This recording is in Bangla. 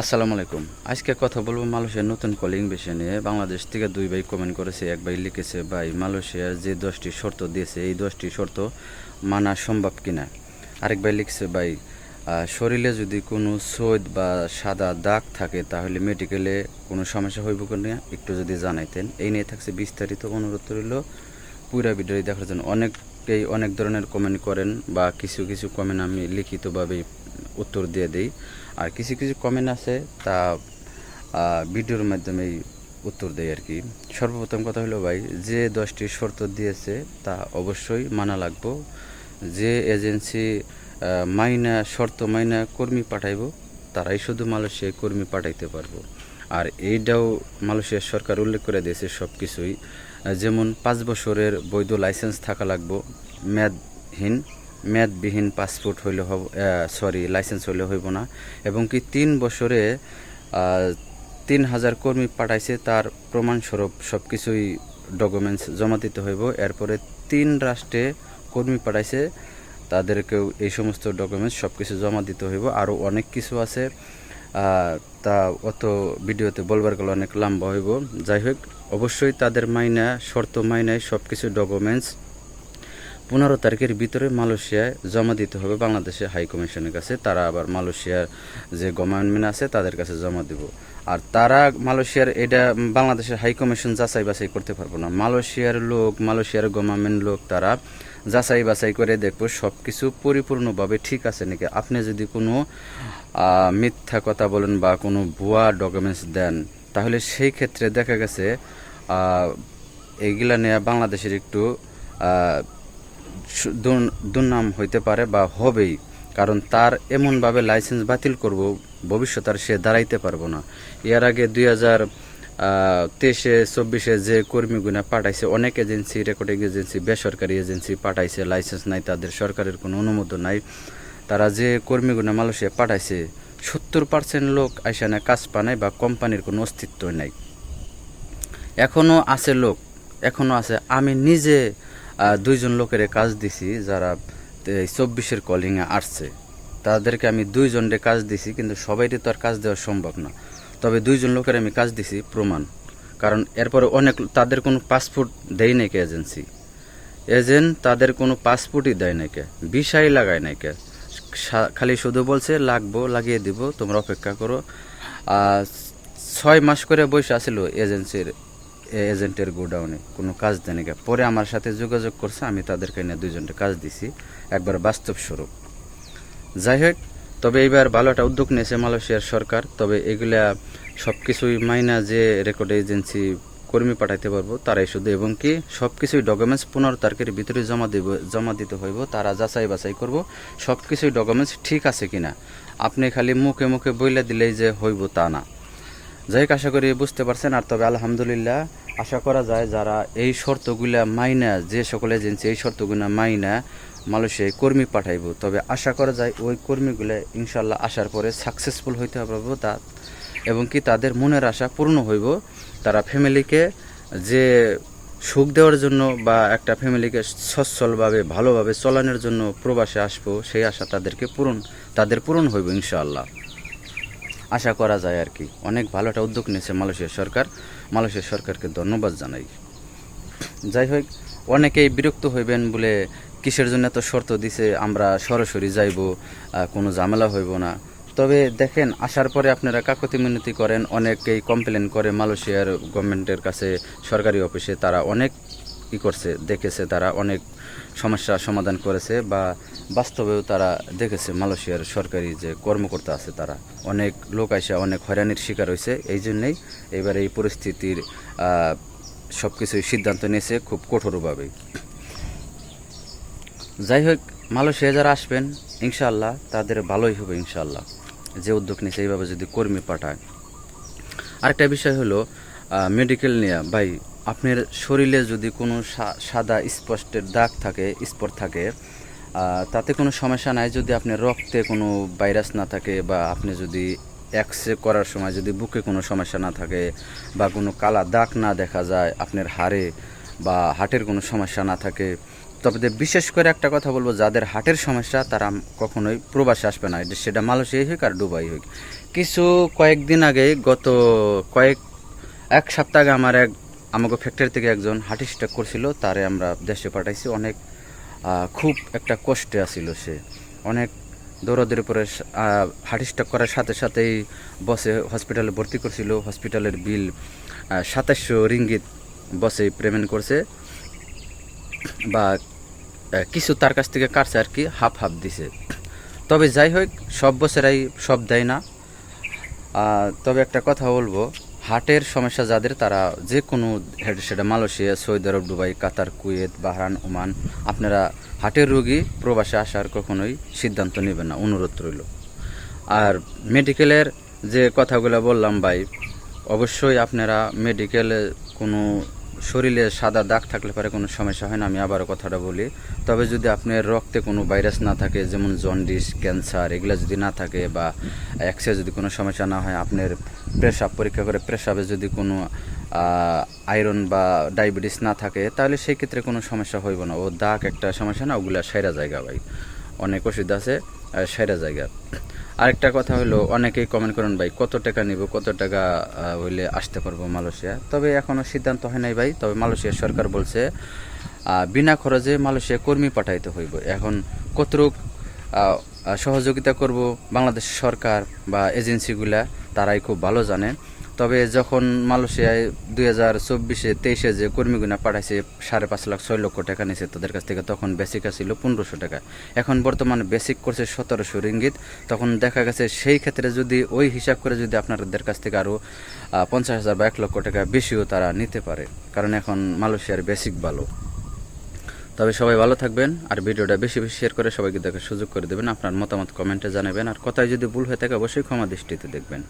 আসসালামু আলাইকুম। আজকে কথা বলব মালয়েশিয়ার নতুন কলিং বিষয় নিয়ে। বাংলাদেশ থেকে দুই ভাই কমেন্ট করেছে, এক ভাই লিখেছে, ভাই মালয়েশিয়ার যে দশটি শর্ত দিয়েছে, এই দশটি শর্ত মানা সম্ভব কিনা? আরেক ভাই লিখছে, ভাই শরীরে যদি কোনো সৈদ বা সাদা দাগ থাকে, তাহলে মেডিকেলে কোনো সমস্যা হইব কিনা? একটু যদি জানাইতেন। এই নিয়ে থাকছে বিস্তারিত অনুরোধ রইল। পুরা ভিডিওটি দেখার জন্য অনেকেই অনেক ধরনের কমেন্ট করেন বা কিছু কিছু কমেন্ট আমি লিখিতভাবে উত্তর দিয়ে দিই। আর কিছু কিছু কমেন্ট আছে, তা ভিডিওর মাধ্যমেই উত্তর দেয় আর কি। সর্বপ্রথম কথা হলো ভাই, যে দশটি শর্ত দিয়েছে, তা অবশ্যই মানা লাগবো। যে এজেন্সি মাইনা, শর্ত মাইনা কর্মী পাঠাইব, তারাই শুধু মালয়েশিয়ায় কর্মী পাঠাইতে পারব। আর এইটাও মালয়েশিয়ার সরকার উল্লেখ করে দিয়েছে সব কিছুই যেমন পাঁচ বছরের বৈধ লাইসেন্স থাকা লাগবো, মেয়াদহীন। মেয়াদবিহীন পাসপোর্ট হইলে হব সরি লাইসেন্স হইলে হইব না। এবং কি তিন বছরে তিন হাজার কর্মী পাঠাইছে, তার প্রমাণস্বরূপ সব কিছুই ডকুমেন্টস জমা দিতে হইব। এরপরে তিন রাষ্ট্রে কর্মী পাঠাইছে, তাদেরকেও এই সমস্ত ডকুমেন্টস সব কিছু জমা দিতে হইব। আরও অনেক কিছু আছে তা অত ভিডিওতে বলবার গেলে অনেক লম্বা হইব। যাই হোক, অবশ্যই তাদের মাইনা, শর্ত মাইনায় সব কিছু ডকুমেন্টস পনেরো তারিখের ভিতরে মালয়েশিয়ায় জমা দিতে হবে বাংলাদেশের হাই কমিশনের কাছে। তারা আবার মালয়েশিয়ার যে গভর্নমেন্ট আছে, তাদের কাছে জমা দিব। আর তারা মালয়েশিয়ার এটা বাংলাদেশের হাই কমিশন যাচাই বাছাই করতে পারব না। মালয়েশিয়ার লোক, মালয়েশিয়ার গভর্নমেন্ট লোক, তারা যাচাই বাছাই করে দেখব সব কিছু পরিপূর্ণভাবে ঠিক আছে নাকি। আপনি যদি কোনো মিথ্যা কথা বলেন বা কোনো ভুয়া ডকুমেন্টস দেন, তাহলে সেই ক্ষেত্রে দেখা গেছে এইগুলা নিয়ে বাংলাদেশের একটু দুর্নাম হইতে পারে বা হবেই, কারণ তার এমনভাবে লাইসেন্স বাতিল করব, ভবিষ্যৎ আর সে দাঁড়াইতে পারব না। এর আগে দুই হাজার তেইশে, চব্বিশে যে কর্মীগুনা পাঠাইছে, অনেক এজেন্সি, রেকর্ডিং এজেন্সি, বেসরকারি এজেন্সি পাঠাইছে, লাইসেন্স নাই, তাদের সরকারের কোনো অনুমোদন নাই। তারা যে কর্মীগুনা মালয়েশিয়া পাঠাইছে, সত্তর পার্সেন্ট লোক আইসানে কাজ পানায় বা কোম্পানির কোনো অস্তিত্ব নাই। এখনও আছে লোক এখনও আছে। আমি নিজে দুইজন লোকের কাজ দিছি যারা চব্বিশের কলিংয়ে আসছে। তাদেরকে আমি দুইজনরে কাজ দিছি, কিন্তু সবাইকে তো আর কাজ দেওয়া সম্ভব না। তবে দুইজন লোকের আমি কাজ দিছি, প্রমাণ। কারণ এরপরে অনেক, তাদের কোনো পাসপোর্ট দেয় নাকি এজেন্সি এজেন্ট তাদের কোনো পাসপোর্টই দেয় নাকি বিষয় লাগায় নাকি খালি শুধু বলছে, লাগবো, লাগিয়ে দিব, তোমরা অপেক্ষা করো। ছয় মাস করে বসে আসিল এজেন্সির এজেন্টের গোডাউনে কোনো কাজ দেয় নাকি? পরে আমার সাথে যোগাযোগ করছে, আমি তাদেরকে নিয়ে দুইজনকে কাজ দিছি, একবার বাস্তব স্বরূপ। যাই হোক, তবে এইবার ভালো একটা উদ্যোগ নিয়েছে মালয়েশিয়ার সরকার, তবে এগুলা সব কিছুই মাইনা যে রেকর্ড এজেন্সি কর্মী পাঠাইতে পারব, তারাই শুধু, এবং কি সব কিছুই ডকুমেন্টস পনেরো তারিখের ভিতরে জমা দেব, জমা দিতে হইব, তারা যাচাই বাছাই করব সব কিছুই ডকুমেন্টস ঠিক আছে কিনা। আপনি খালি মুখে মুখে বইলে দিলেই যে হইব তা না। যাই আশা করি বুঝতে পারছেন। আর তবে আলহামদুলিল্লাহ আশা করা যায় যারা এই শর্তগুলা মাইনা, যে সকল এজেন্সি এই শর্তগুলা মাইনা মালয়েশিয়ায় কর্মী পাঠাইব, তবে আশা করা যায় ওই কর্মীগুলো ইনশাল্লাহ আসার পরে সাকসেসফুল হইতে পারব। তা এবং কি তাদের মনের আশা পূর্ণ হইব, তারা ফ্যামিলিকে যে সুখ দেওয়ার জন্য বা একটা ফ্যামিলিকে সচ্ছলভাবে, ভালোভাবে চলানোর জন্য প্রবাসে আসব, সেই আশা তাদেরকে পূরণ, তাদের পূরণ হইব ইনশাআল্লাহ। আশা করা যায় আর কি। অনেক ভালো একটা উদ্যোগ নিয়েছে মালয়েশিয়ার সরকার। মালয়েশিয়ার সরকারকে ধন্যবাদ জানাই। যাই হোক, অনেকেই বিরক্ত হইবেন বলে কিসের জন্য এত শর্ত দিছে, আমরা সরাসরি যাইব কোনো ঝামেলা হইব না। তবে দেখেন, আসার পরে আপনারা কাকতি মিনতি করেন, অনেকেই কমপ্লেন করে মালয়েশিয়ার গভর্নমেন্টের কাছে, সরকারি অফিসে তারা অনেক ই করছে, দেখেছে, তারা অনেক সমস্যা সমাধান করেছে বা বাস্তবেও তারা দেখেছে মালয়েশিয়ার সরকারি যে কর্মকর্তা আছে তারা। অনেক লোক আইসা অনেক হয়রানির শিকার হয়েছে এই জন্যেই এবার এই পরিস্থিতির সব কিছুই সিদ্ধান্ত নিয়েছে খুব কঠোরভাবে। যাই হোক, মালয়েশিয়া যারা আসবেন, ইনশাআল্লাহ তাদের ভালোই হবে, ইনশাআল্লাহ। যে উদ্যোগ নিয়েছে এইভাবে যদি কর্মী পাঠায়। আরেকটা বিষয় হলো মেডিকেল নিয়ে, ভাই আপনার শরীরে যদি কোনো সাদা স্পষ্টের দাগ থাকে, স্পট থাকে তাতে কোনো সমস্যা নাই যদি আপনার রক্তে কোনো ভাইরাস না থাকে বা আপনি যদি এক্সরে করার সময় যদি বুকে কোনো সমস্যা না থাকে বা কোনো কালা দাগ না দেখা যায় আপনার হাড়ে বা হার্টের কোনো সমস্যা না থাকে, তবে বিশেষ করে একটা কথা বলব, যাদের হাটের সমস্যা তারা কখনোই প্রবাসে আসবে না। সেটা মালয়েশিয়াই হোক আর দুবাই হোক। কিছু কয়েকদিন আগে গত কয়েক, এক সপ্তাহ আগে আমার এক আমাকে ফ্যাক্টরি থেকে একজন হার্ট স্ট্রোক করছিল, তারে আমরা দেশে পাঠাইছি। অনেক খুব একটা কষ্টে আছিল সে। অনেক দৌড়াদৌড়ি পরে হার্ট স্ট্রোক করার সাথে সাথেই বসে হসপিটালে ভর্তি করছিল। হসপিটালের বিল সাতাশশো রিঙ্গিত বসে পেমেন্ট করছে। বা কিছু তার কাছ থেকে কাটছে আর কি হাফ হাফ দিছে। তবে যাই হোক, সব বছরাই সব দেয় না। তবে একটা কথা বলব হার্টের সমস্যা যাদের, তারা যে কোনো সেটা Malaysia, Saudi Arab, Dubai, Qatar, Kuwait Bahrain Oman, আপনারা হার্টের রোগী প্রবাসে আসার কখনোই সিদ্ধান্ত নেবেন না, অনুরোধ রইল। আর মেডিকেলের যে কথাগুলো বললাম ভাই, অবশ্যই আপনারা মেডিকেলে কোনো শরীরে সাদা দাগ থাকলে পরে কোনো সমস্যা হয় না, আমি আবারও কথাটা বলি। তবে যদি আপনার রক্তে কোনো ভাইরাস না থাকে, যেমন জন্ডিস, ক্যান্সার, এগুলো যদি না থাকে বা এক্সে যদি কোনো সমস্যা না হয়, আপনার প্রেসাব পরীক্ষা করে প্রেসাবে যদি কোনো আয়রন বা ডায়াবেটিস না থাকে, তাহলে সেই ক্ষেত্রে কোনো সমস্যা হইব না। ও দাগ একটা সমস্যা না, ওগুলা সেরা জায়গা ভাই। অনেক ওষুধ আছে। সেরা জায়গা। আরেকটা কথা হলো, অনেকেই কমেন্ট করেন, ভাই, কত টাকা নিব? কত টাকা হইলে আসতে পারব মালয়েশিয়া? তবে এখনও সিদ্ধান্ত হয় নাই ভাই। তবে মালয়েশিয়া সরকার বলছে বিনা খরচে মালয়েশিয়া কর্মী পাঠাইতে হইব। এখন কতটুক সহযোগিতা করব বাংলাদেশ সরকার বা এজেন্সিগুলা, তারাই খুব ভালো জানে। তবে যখন মালয়েশিয়ায় দুই হাজার চব্বিশে, তেইশে যে কর্মীগুনা পাঠাইছে, সাড়ে পাঁচ লাখ ছয় লক্ষ টাকা নিয়েছে তাদের কাছ থেকে, তখন বেসিক ছিল পনেরোশো টাকা। এখন বর্তমানে বেসিক করছে সতেরোশো রিঙ্গিত। তখন দেখা গেছে সেই ক্ষেত্রে যদি ওই হিসাব করে যদি আপনাদের কাছ থেকে আরও পঞ্চাশ হাজার বা এক লক্ষ টাকা বেশিও তারা নিতে পারে। কারণ এখন মালয়েশিয়ার বেসিক ভালো। তবে সবাই ভালো থাকবেন আর ভিডিওটা বেশি বেশি শেয়ার করে সবাইকে দেখার সুযোগ করে দেবেন। আপনার মতামত কমেন্টে জানাবেন। আর কথায় যদি ভুল হয়ে থাকে, অবশ্যই ক্ষমা দৃষ্টিতে দেখবেন।